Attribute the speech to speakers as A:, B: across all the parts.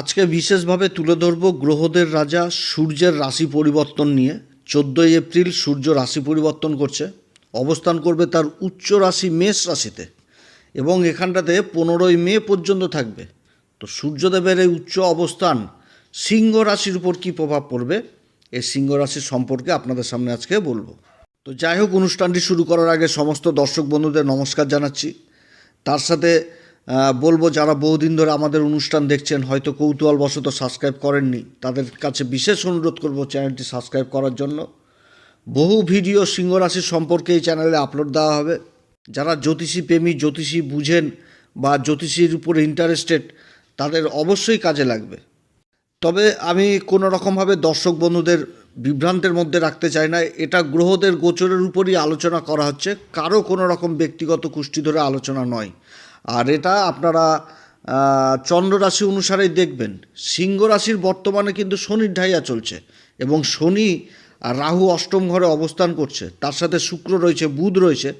A: আজকে বিশেষভাবে তুলে ধরব গ্রহদের রাজা সূর্যের রাশি পরিবর্তন নিয়ে। চোদ্দোই এপ্রিল সূর্য রাশি পরিবর্তন করছে। অবস্থান করবে তার উচ্চ রাশি মেষ রাশিতে এবং এখানটাতে পনেরোই মে পর্যন্ত থাকবে। তো সূর্যদেবের এই উচ্চ অবস্থান সিংহ রাশির উপর কী প্রভাব পড়বে? এই সিংহ রাশির সম্পর্কে আপনাদের সামনে আজকে বলব। তো যাই হোক, অনুষ্ঠানটি শুরু করার আগে সমস্ত দর্শক বন্ধুদের নমস্কার জানাচ্ছি। তার সাথে বলব যারা বহুদিন ধরে আমাদের অনুষ্ঠান দেখছেন, হয়তো কৌতূহলবশত সাবস্ক্রাইব করেননি, তাদের কাছে বিশেষ অনুরোধ করব চ্যানেলটি সাবস্ক্রাইব করার জন্য। বহু ভিডিও সিংহ রাশির সম্পর্কে এই চ্যানেলে আপলোড দেওয়া হবে। যারা জ্যোতিষী প্রেমী, জ্যোতিষী বুঝেন বা জ্যোতিষীর উপরে ইন্টারেস্টেড তাদের অবশ্যই কাজে লাগবে। তবে আমি কোনো রকমভাবে দর্শক বন্ধুদের বিভ্রান্তের মধ্যে রাখতে চাই না, এটা গ্রহদের গোচরের উপরই আলোচনা করা হচ্ছে, কারও কোনো রকম ব্যক্তিগত কুষ্টি ধরে আলোচনা নয়। আর এটা আপনারা চন্দ্র রাশি অনুসারেই দেখবেন। সিংহ রাশির বর্তমানে কিন্তু শনির ঢাইয়া চলছে এবং শনি আর রাহু অষ্টম ঘরে অবস্থান করছে। তার সাথে শুক্র রয়েছে, বুধ রয়েছে।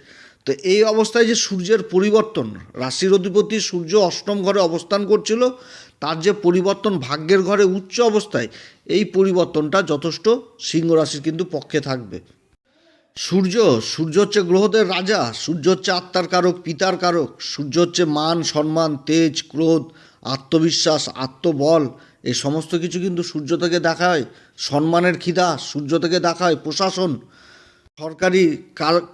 A: তো এই অবস্থায় যে সূর্যের পরিবর্তন, রাশির অধিপতি সূর্য অষ্টম ঘরে অবস্থান করছিল, তার যে পরিবর্তন ভাগ্যের ঘরে উচ্চ অবস্থায়, এই পরিবর্তনটা যথেষ্ট সিংহ রাশির কিন্তু পক্ষে থাকবে। সূর্য সূর্য হচ্ছে গ্রহদের রাজা, সূর্য হচ্ছে আত্মার কারক, পিতার কারক, সূর্য হচ্ছে মান, সম্মান, তেজ, ক্রোধ, আত্মবিশ্বাস, আত্মবল এই সমস্ত কিছু কিন্তু সূর্য থেকে দেখা হয়। সম্মানের খিদা, সূর্য থেকে দেখা হয়, প্রশাসন, সরকারি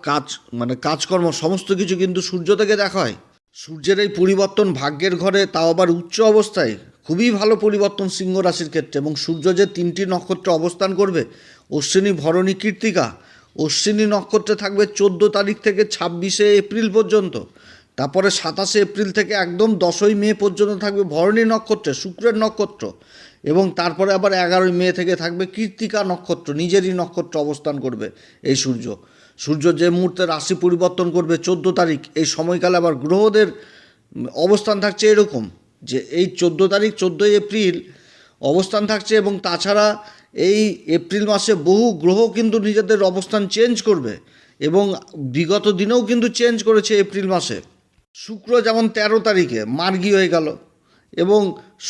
A: কাজ মানে কাজকর্ম, সমস্ত কিছু কিন্তু সূর্য থেকে দেখা হয়। সূর্যের এই পরিবর্তন ভাগ্যের ঘরে, তাও আবার উচ্চ অবস্থায়। খুবই ভালো পরিবর্তন সিংহ রাশির ক্ষেত্রে এবং সূর্য যে তিনটি নক্ষত্রে অবস্থান করবে, অশ্বিনী, ভরণী, কৃত্তিকা অশ্বিনী নক্ষত্রে থাকবে চোদ্দ তারিখ থেকে ছাব্বিশে এপ্রিল পর্যন্ত। তারপরে সাতাশে এপ্রিল থেকে একদম দশই মে পর্যন্ত থাকবে ভরণী নক্ষত্রে, শুক্রের নক্ষত্র। এবং তারপরে আবার এগারোই মে থেকে থাকবে কৃত্তিকা নক্ষত্র, নিজেরই নক্ষত্র অবস্থান করবে এই সূর্য। সূর্য যে মুহূর্তে রাশি পরিবর্তন করবে চোদ্দ তারিখ, এই সময়কালে আবার গ্রহদের অবস্থান থাকছে এরকম যে এই চোদ্দ তারিখ, চোদ্দোই এপ্রিল অবস্থান থাকছে এবং তাছাড়া এই এপ্রিল মাসে বহু গ্রহ কিন্তু নিজেদের অবস্থান চেঞ্জ করবে এবং বিগত দিনেও কিন্তু চেঞ্জ করেছে এপ্রিল মাসে। শুক্র যেমন তেরো তারিখে মার্গী হয়ে গেল এবং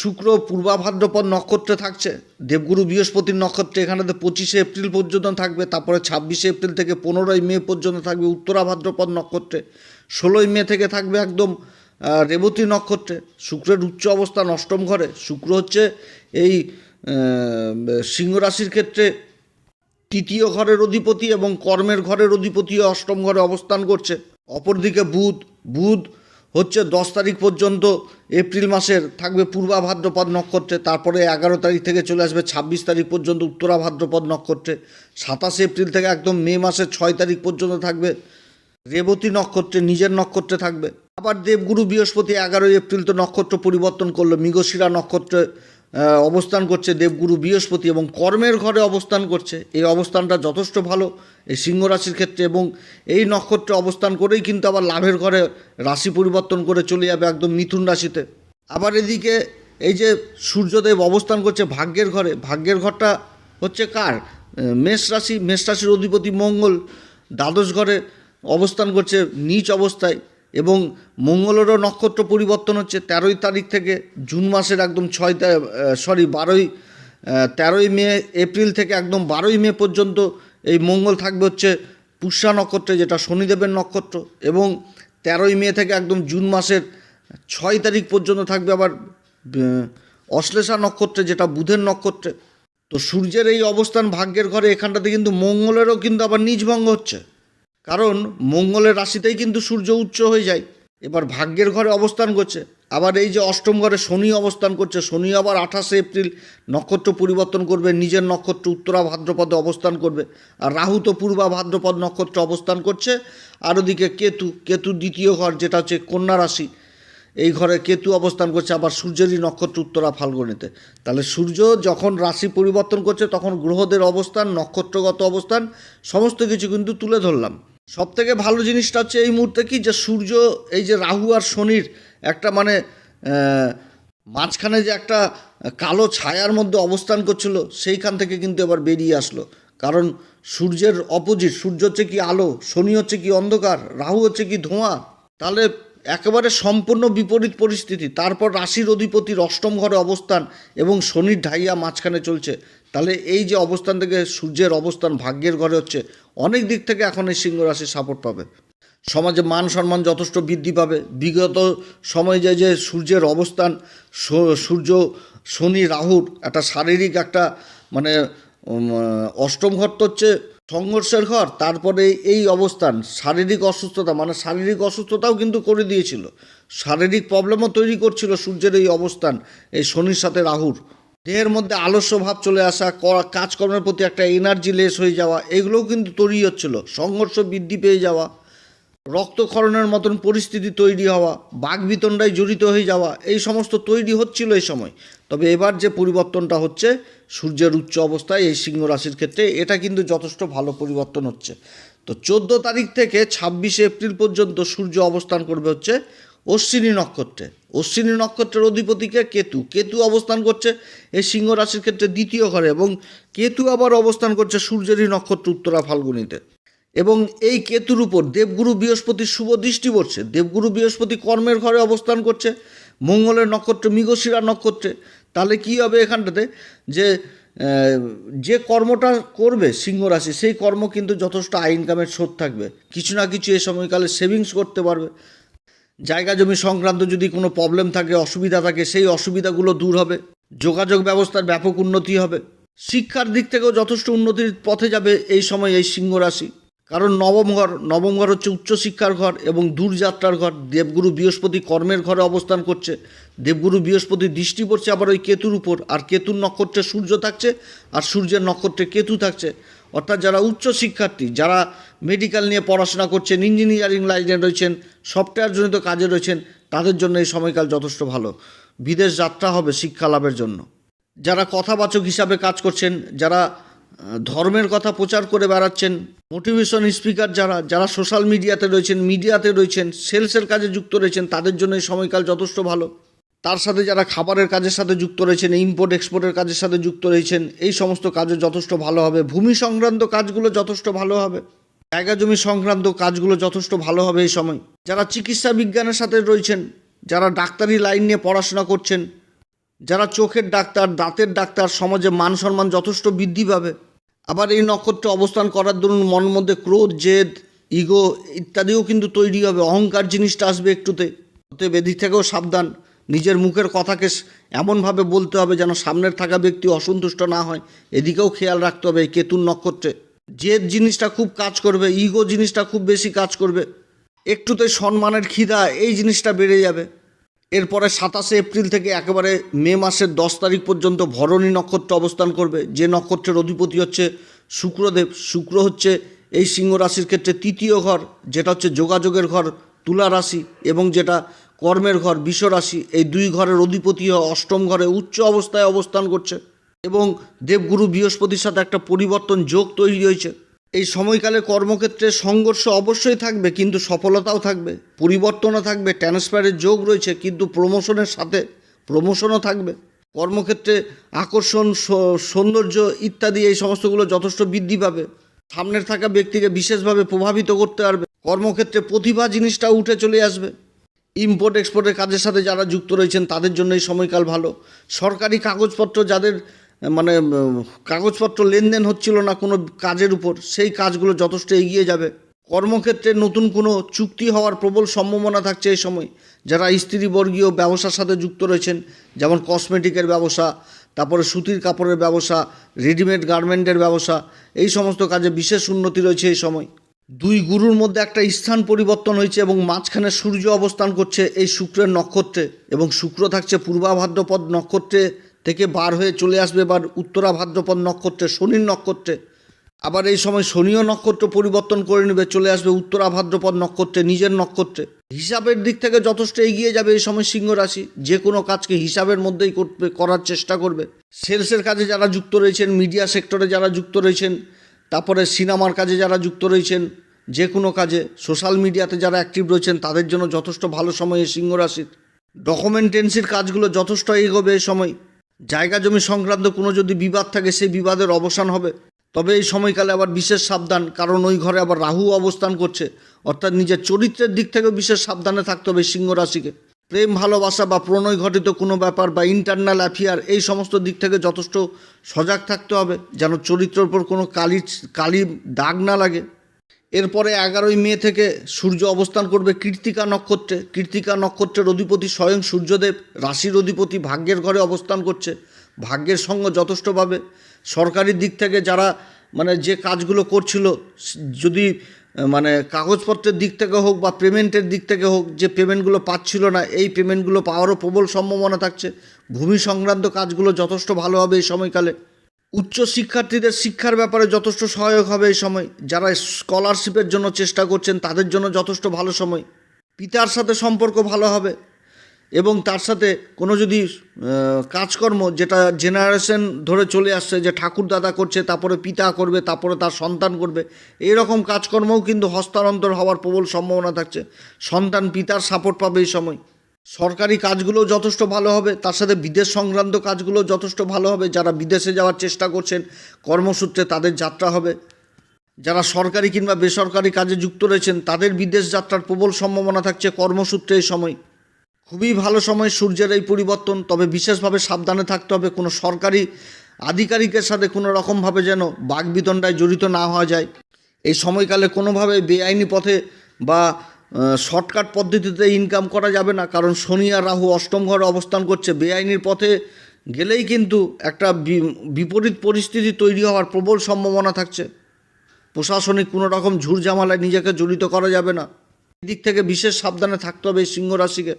A: শুক্র পূর্বাভাদ্রপদ নক্ষত্রে থাকছে। দেবগুরু বৃহস্পতির নক্ষত্রে এখানেতে পঁচিশে এপ্রিল পর্যন্ত থাকবে, তারপরে ছাব্বিশে এপ্রিল থেকে পনেরোই মে পর্যন্ত থাকবে উত্তরাভাদ্রপদ নক্ষত্রে। ষোলোই মে থেকে থাকবে একদম রেবতী নক্ষত্রে। শুক্রের উচ্চ অবস্থান অষ্টম ঘরে। শুক্র হচ্ছে এই সিংহ রাশির ক্ষেত্রে তৃতীয় ঘরের অধিপতি এবং কর্মের ঘরের অধিপতিও অষ্টম ঘরে অবস্থান করছে। অপরদিকে বুধ বুধ হচ্ছে দশ তারিখ পর্যন্ত এপ্রিল মাসের থাকবে পূর্বা ভাদ্রপদ নক্ষত্রে, তারপরে এগারো তারিখ থেকে চলে আসবে ছাব্বিশ তারিখ পর্যন্ত উত্তরা ভাদ্রপদ নক্ষত্রে। সাতাশে এপ্রিল থেকে একদম মে মাসের ছয় তারিখ পর্যন্ত থাকবে রেবতী নক্ষত্রে, নিজের নক্ষত্রে থাকবে। আবার দেবগুরু বৃহস্পতি এগারোই এপ্রিল তো নক্ষত্র পরিবর্তন করল, মৃগশিরা নক্ষত্রে অবস্থান করছে দেবগুরু বৃহস্পতি এবং কর্মের ঘরে অবস্থান করছে। এই অবস্থানটা যথেষ্ট ভালো। এই সিংহ রাশির ক্ষেত্রে এবং এই নক্ষত্রে অবস্থান করেই কিন্তু আবার লাভের ঘরে রাশি পরিবর্তন করে চলে যাবে একদম মিথুন রাশিতে। আবার এদিকে এই যে সূর্যদেব অবস্থান করছে ভাগ্যের ঘরে। ভাগ্যের ঘরটা হচ্ছে কার? মেষ রাশি। মেষ রাশির অধিপতি মঙ্গল। দ্বাদশ ঘরে অবস্থান করছে, নিচ অবস্থায়। এবং মঙ্গলেরও নক্ষত্র পরিবর্তন হচ্ছে তেরোই তারিখ থেকে জুন মাসের একদম ছয় সরি বারোই তেরোই মে, এপ্রিল থেকে একদম বারোই মে পর্যন্ত এই মঙ্গল থাকবে হচ্ছে পুষ্যা নক্ষত্রে, যেটা শনিদেবের নক্ষত্র এবং তেরোই মে থেকে একদম জুন মাসের ছয় তারিখ পর্যন্ত থাকবে আবার অশ্লেষা নক্ষত্রে, যেটা বুধের নক্ষত্রে। তো সূর্যের এই অবস্থান ভাগ্যের ঘরে, এখানটাতে কিন্তু মঙ্গলেরও কিন্তু আবার নিজভঙ্গ হচ্ছে। কারণ মঙ্গলের রাশিতেই কিন্তু সূর্য উচ্চ হয়ে যায়। এবার ভাগ্যের ঘরে অবস্থান করছে। আবার এই যে অষ্টম ঘরে শনি অবস্থান করছে, শনি আবার আঠাশে এপ্রিল নক্ষত্র পরিবর্তন করবে, নিজের নক্ষত্র উত্তরা ভাদ্রপদে অবস্থান করবে। আর রাহু তো পূর্বা ভাদ্রপদ নক্ষত্র অবস্থান করছে। আর ওদিকে কেতু কেতু দ্বিতীয় ঘর, যেটা হচ্ছে কন্যা রাশি, এই ঘরে কেতু অবস্থান করছে, আবার সূর্যেরই নক্ষত্র উত্তরা ফাল্গুনিতে। তাহলে সূর্য যখন রাশি পরিবর্তন করছে, তখন গ্রহদের অবস্থান, নক্ষত্রগত অবস্থান, সমস্ত কিছু কিন্তু তুলে ধরলাম। সব থেকে ভালো জিনিসটা হচ্ছে এই মুহূর্তে কি যে সূর্য, এই যে রাহু আর শনির একটা মানে মাঝখানে যে একটা কালো ছায়ার মধ্যে অবস্থান করছিল, সেইখান থেকে কিন্তু এবার বেরিয়ে আসলো। কারণ সূর্যের অপোজিট সূর্য হচ্ছে কি আলো, শনি হচ্ছে কি অন্ধকার, রাহু হচ্ছে কি ধোঁয়া, তাহলে একেবারে সম্পূর্ণ বিপরীত পরিস্থিতি। তারপর রাশির অধিপতির অষ্টম ঘরে অবস্থান এবং শনির ঢাইয়া মাঝখানে চলছে। তাহলে এই যে অবস্থান থেকে সূর্যের অবস্থান, ভাগ্যের ঘরে হচ্ছে, অনেক দিক থেকে এখন এই সিংহ রাশি সাপোর্ট পাবে। সমাজে মান সম্মান যথেষ্ট বৃদ্ধি পাবে। বিগত সময়ে যে যে সূর্যের অবস্থান সূর্য, শনি রাহুর একটা শারীরিক একটা মানে অষ্টম ঘর তো হচ্ছে সংঘর্ষের ঘর, তারপরে এই অবস্থান, শারীরিক অসুস্থতা মানে শারীরিক অসুস্থতাও কিন্তু করে দিয়েছিল। শারীরিক প্রবলেমও তৈরি করছিল সূর্যের এই অবস্থান, এই শনির সাথে রাহুর। দেহের মধ্যে আলস্য ভাব চলে আসা করা- কাজকর্মের প্রতি একটা এনার্জি লেস হয়ে যাওয়া, এগুলোও কিন্তু তৈরি হচ্ছিল। সংঘর্ষ বৃদ্ধি পেয়ে যাওয়া, রক্তক্ষরণের মতন পরিস্থিতি তৈরি হওয়া বাঘবিতণ্ডায় জড়িত হয়ে যাওয়া, এই সমস্ত তৈরি হচ্ছিল এই সময়। তবে এবার যে পরিবর্তনটা হচ্ছে, সূর্যের উচ্চ অবস্থায় এই সিংহ রাশির ক্ষেত্রে এটা কিন্তু যথেষ্ট ভালো পরিবর্তন হচ্ছে। তো চোদ্দ তারিখ থেকে ছাব্বিশে এপ্রিল পর্যন্ত সূর্য অবস্থান করবে হচ্ছে অশ্বিনী নক্ষত্রে। অশ্বিনী নক্ষত্রের অধিপতিকে কেতু। কেতু অবস্থান করছে এই সিংহ রাশির ক্ষেত্রে দ্বিতীয় ঘরে এবং কেতু আবার অবস্থান করছে সূর্যেরই নক্ষত্র উত্তরা ফাল্গুনিতে। এবং এই কেতুর উপর দেবগুরু বৃহস্পতির শুভ দৃষ্টি পড়ছে। দেবগুরু বৃহস্পতি কর্মের ঘরে অবস্থান করছে। মঙ্গলের নক্ষত্র মৃগশিরা নক্ষত্রে। তাহলে কী হবে এখানটাতে? যে যে কর্মটা করবে সিংহ রাশি, সেই কর্ম কিন্তু যথেষ্ট আয় ইনকামের স্রোত থাকবে। কিছু না কিছু এই সময়কালে সেভিংস করতে পারবে। জায়গা জমি সংক্রান্ত যদি কোনো প্রবলেম থাকে, অসুবিধা থাকে, সেই অসুবিধাগুলো দূর হবে। যোগাযোগ ব্যবস্থার ব্যাপক উন্নতি হবে। শিক্ষার দিক থেকেও যথেষ্ট উন্নতির পথে যাবে এই সময় এই সিংহ রাশি। কারণ নবম ঘর নবম ঘর হচ্ছে উচ্চশিক্ষার ঘর এবং দূরযাত্রার ঘর। দেবগুরু বৃহস্পতি কর্মের ঘরে অবস্থান করছে। দেবগুরু বৃহস্পতি দৃষ্টি পড়ছে, আবার ওই কেতুর উপর। আর কেতুর নক্ষত্রে সূর্য থাকছে, আর সূর্যের নক্ষত্রে কেতু থাকছে। অর্থাৎ যারা উচ্চ শিক্ষার্থী, যারা মেডিকেল নিয়ে পড়াশোনা করছেন ইঞ্জিনিয়ারিং লাইনে রয়েছেন সফটওয়্যার জনিত কাজে রয়েছেন, তাদের জন্য এই সময়কাল যথেষ্ট ভালো। বিদেশ যাত্রা হবে শিক্ষা লাভের জন্য। যারা কথাবাচক হিসাবে কাজ করছেন, যারা ধর্মের কথা প্রচার করে বেড়াচ্ছেন মোটিভেশন স্পিকার যারা যারা সোশ্যাল মিডিয়াতে রয়েছেন মিডিয়াতে রয়েছেন সেলসের কাজে যুক্ত রয়েছেন, তাদের জন্য এই সময়কাল যথেষ্ট ভালো। তার সাথে যারা খাবারের কাজের সাথে যুক্ত রয়েছেন ইম্পোর্ট এক্সপোর্টের কাজের সাথে যুক্ত রয়েছেন, এই সমস্ত কাজে যথেষ্ট ভালো হবে। ভূমি সংক্রান্ত কাজগুলো যথেষ্ট ভালো হবে। জায়গা জমি সংক্রান্ত কাজগুলো যথেষ্ট ভালো হবে এই সময়। যারা চিকিৎসা বিজ্ঞানের সাথে রয়েছেন, যারা ডাক্তারি লাইন নিয়ে পড়াশোনা করছেন, যারা চোখের ডাক্তার, দাঁতের ডাক্তার, সমাজে মান সম্মান যথেষ্ট বৃদ্ধি পাবে। আবার এই নক্ষত্রে অবস্থান করার দরুন মনের মধ্যে ক্রোধ, জেদ, ইগো ইত্যাদিও কিন্তু তৈরি হবে। অহংকার জিনিসটা আসবে একটুতে। অতএব এদিক থেকেও সাবধান। নিজের মুখের কথাকে এমনভাবে বলতে হবে যেন সামনের থাকা ব্যক্তি অসন্তুষ্ট না হয়। এদিকেও খেয়াল রাখতে হবে এই কেতুর নক্ষত্রে। জেদ জিনিসটা খুব কাজ করবে, ইগো জিনিসটা খুব বেশি কাজ করবে। একটুতে সম্মানের খিদা, এই জিনিসটা বেড়ে যাবে। এরপরে সাতাশে এপ্রিল থেকে একেবারে মে মাসের দশ তারিখ পর্যন্ত ভরণী নক্ষত্র অবস্থান করবে। যে নক্ষত্রের অধিপতি হচ্ছে শুক্রদেব। শুক্র হচ্ছে এই সিংহ রাশির ক্ষেত্রে তৃতীয় ঘর, যেটা হচ্ছে যোগাযোগের ঘর, তুলা রাশি এবং যেটা কর্মের ঘর বিষ রাশি এই দুই ঘরের অধিপতি অষ্টম ঘরে উচ্চ অবস্থায় অবস্থান করছে এবং দেবগুরু বৃহস্পতির সাথে একটা পরিবর্তন যোগ তৈরি হয়েছে। এই সময়কালে কর্মক্ষেত্রে সংঘর্ষ অবশ্যই থাকবে, কিন্তু সফলতাও থাকবে। পরিবর্তনও থাকবে ট্রান্সফারের যোগ রয়েছে, কিন্তু প্রমোশনের সাথে প্রমোশনও থাকবে। কর্মক্ষেত্রে আকর্ষণ সৌন্দর্য ইত্যাদি এই সমস্তগুলো যথেষ্ট বৃদ্ধি পাবে। সামনের থাকা ব্যক্তিকে বিশেষভাবে প্রভাবিত করতে পারবে। কর্মক্ষেত্রে প্রতিভা জিনিসটা উঠে চলে আসবে। ইম্পোর্ট এক্সপোর্টের কাজের সাথে যারা যুক্ত রয়েছেন, তাদের জন্য এই সময়কাল ভালো। সরকারি কাগজপত্র যাদের মানে কাগজপত্র লেনদেন হচ্ছিল না কোনো কাজের উপর, সেই কাজগুলো যথেষ্ট এগিয়ে যাবে। কর্মক্ষেত্রে নতুন কোনো চুক্তি হওয়ার প্রবল সম্ভাবনা থাকছে এই সময়। যারা স্ত্রীবর্গীয় ব্যবসার সাথে যুক্ত রয়েছেন, যেমন কসমেটিকের ব্যবসা, তারপরে সুতির কাপড়ের ব্যবসা রেডিমেড গার্মেন্টের ব্যবসা, এই সমস্ত কাজে বিশেষ উন্নতি রয়েছে এই সময়। দুই গুরুর মধ্যে একটা স্থান পরিবর্তন হয়েছে এবং মাঝখানে সূর্য অবস্থান করছে এই শুক্রের নক্ষত্রে এবং শুক্র থাকছে পূর্বা ভাদ্রপদ নক্ষত্রে থেকে বার হয়ে চলে আসবে এবার উত্তরা ভাদ্রপদ নক্ষত্রে, শনির নক্ষত্রে। আবার এই সময় শনিও নক্ষত্র পরিবর্তন করে নেবে, চলে আসবে উত্তরা ভাদ্রপদ নক্ষত্রে, নিজের নক্ষত্রে। হিসাবের দিক থেকে যথেষ্ট এগিয়ে যাবে এই সময় সিংহ রাশি, যে কোনো কাজকে হিসাবের মধ্যেই করবে, করার চেষ্টা করবে। সেলসের কাজে যারা যুক্ত রয়েছেন, মিডিয়া সেক্টরে যারা যুক্ত রয়েছেন তারপরে সিনেমার কাজে যারা যুক্ত রয়েছেন, যে কোনো কাজে, সোশ্যাল মিডিয়াতে যারা অ্যাক্টিভ রয়েছেন, তাদের জন্য যথেষ্ট ভালো সময় এই সিংহ রাশির ডকুমেন্টেন্সির কাজগুলো যথেষ্ট এগোবে এই সময়। জায়গা জমি সংক্রান্ত কোনো যদি বিবাদ থাকে, সেই বিবাদের অবসান হবে। তবে এই সময়কালে আবার বিশেষ সাবধান, কারণ ওই ঘরে আবার রাহু অবস্থান করছে। অর্থাৎ নিজের চরিত্রের দিক থেকেও বিশেষ সাবধানে থাকতে হবে সিংহ রাশিকে প্রেম, ভালোবাসা বা প্রণয় ঘটিত কোনো ব্যাপার বা ইন্টারনাল অ্যাফেয়ার এই সমস্ত দিক থেকে যথেষ্ট সজাগ থাকতে হবে যেন চরিত্রের উপর কোনো কালি কালি দাগ না লাগে। এরপরে এগারোই মে থেকে সূর্য অবস্থান করবে কৃত্তিকা নক্ষত্রে। কৃত্তিকা নক্ষত্রের অধিপতি স্বয়ং সূর্যদেব, রাশির অধিপতি ভাগ্যের ঘরে অবস্থান করছে। ভাগ্যের সঙ্গ যথেষ্টভাবে। সরকারি দিক থেকে যারা মানে যে কাজগুলো করছিল, যদি মানে কাগজপত্রের দিক থেকে হোক বা পেমেন্টের দিক থেকে হোক যে পেমেন্টগুলো পাচ্ছিল না, এই পেমেন্টগুলো পাওয়ারও প্রবল সম্ভাবনা থাকছে। ভূমি সংক্রান্ত কাজগুলো যথেষ্ট ভালো হবে এই সময়কালে। উচ্চ শিক্ষার্থীদের শিক্ষার ব্যাপারে যথেষ্ট সহায়ক হবে এই সময়। যারা স্কলারশিপের জন্য চেষ্টা করছেন, তাদের জন্য যথেষ্ট ভালো সময়। পিতার সাথে সম্পর্ক ভালো হবে। এবং তার সাথে কোনো যদি কাজকর্ম যেটা জেনারেশন ধরে চলে আসছে, যে ঠাকুর দাদা করছে, তারপরে পিতা করবে, তারপরে তার সন্তান করবে এই রকম কাজকর্মও কিন্তু হস্তান্তর হওয়ার প্রবল সম্ভাবনা থাকছে। সন্তান পিতার সাপোর্ট পাবে এই সময়। সরকারি কাজগুলো যথেষ্ট ভালো হবে, তার সাথে বিদেশ সংক্রান্ত কাজগুলো যথেষ্ট ভালো হবে। যারা বিদেশে যাওয়ার চেষ্টা করছেন, কর্মসূত্রে তাদের যাত্রা হবে। যারা সরকারি কিংবা বেসরকারি কাজে যুক্ত রয়েছেন, তাদের বিদেশ যাত্রার প্রবল সম্ভাবনা থাকছে কর্মসূত্রে এই সময়। খুবই ভালো সময় সূর্যের এই পরিবর্তন, তবে বিশেষভাবে সাবধানে থাকতে হবে। কোনো সরকারি আধিকারিকের সাথে কোনো রকমভাবে যেন বাগবিতণ্ডায় জড়িত না হওয়া যায়। এই সময়কালে কোনোভাবে বেআইনি পথে বা শর্টকাট পদ্ধতিতে ইনকাম করা যাবে না। কারণ শনি আর রাহু অষ্টম ঘরে অবস্থান করছে। বেআইনির পথে গেলেই কিন্তু একটা বিপরীত পরিস্থিতি তৈরি হওয়ার প্রবল সম্ভাবনা থাকছে। প্রশাসনিক কোনো রকম ঝুরঝামালায় নিজেকে জড়িত করা যাবে না। এদিক থেকে বিশেষ সাবধানে থাকতে হবে এই সিংহ রাশিকে।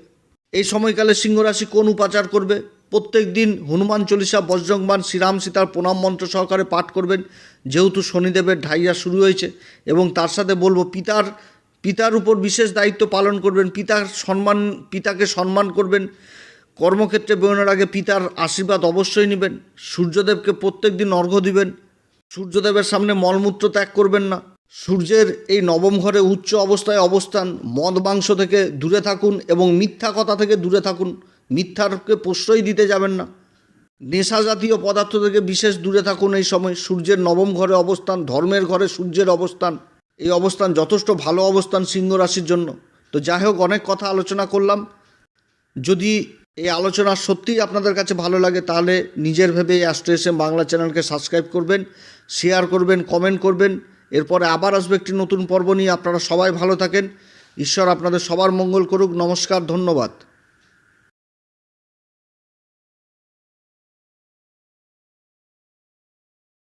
A: এই সময়কালে সিংহ রাশি কোন উপাচার করবে? প্রত্যেক দিন হনুমান চল্লিশা বজ্রংবান শ্রীরাম সীতার প্রণাম মন্ত্র সহকারে পাঠ করবেন। যেহেতু শনিদেবের ঢাইয়া শুরু হয়েছে এবং তার সাথে বলব পিতার পিতার উপর বিশেষ দায়িত্ব পালন করবেন। পিতার সম্মান, পিতাকে সম্মান করবেন। কর্মক্ষেত্রে বেরোনোর আগে পিতার আশীর্বাদ অবশ্যই নেবেন। সূর্যদেবকে প্রত্যেক দিন অর্ঘ্য দিবেন। সূর্যদেবের সামনে মলমূত্র ত্যাগ করবেন না। সূর্যের এই নবম ঘরে উচ্চ অবস্থায় অবস্থান, মদ মাংস থেকে দূরে থাকুন এবং মিথ্যা কথা থেকে দূরে থাকুন। মিথ্যারকে প্রশ্রয় দিতে যাবেন না। নেশা জাতীয় পদার্থ থেকে বিশেষ দূরে থাকুন এই সময়। সূর্যের নবম ঘরে অবস্থান, ধর্মের ঘরে সূর্যের অবস্থান। এই অবস্থান যথেষ্ট ভালো অবস্থান সিংহ রাশির জন্য। তো যাই হোক, অনেক কথা আলোচনা করলাম। যদি এই আলোচনা সত্যিই আপনাদের কাছে ভালো লাগে, তাহলে নিজের ভেবে এই অ্যাস্ট্রো বাংলা চ্যানেলকে সাবস্ক্রাইব করবেন, শেয়ার করবেন, কমেন্ট করবেন। এরপরে আবার আসবে একটি নতুন পর্ব নিয়ে। আপনারা সবাই ভালো থাকেন। ঈশ্বর আপনাদের সবার মঙ্গল করুক। নমস্কার, ধন্যবাদ।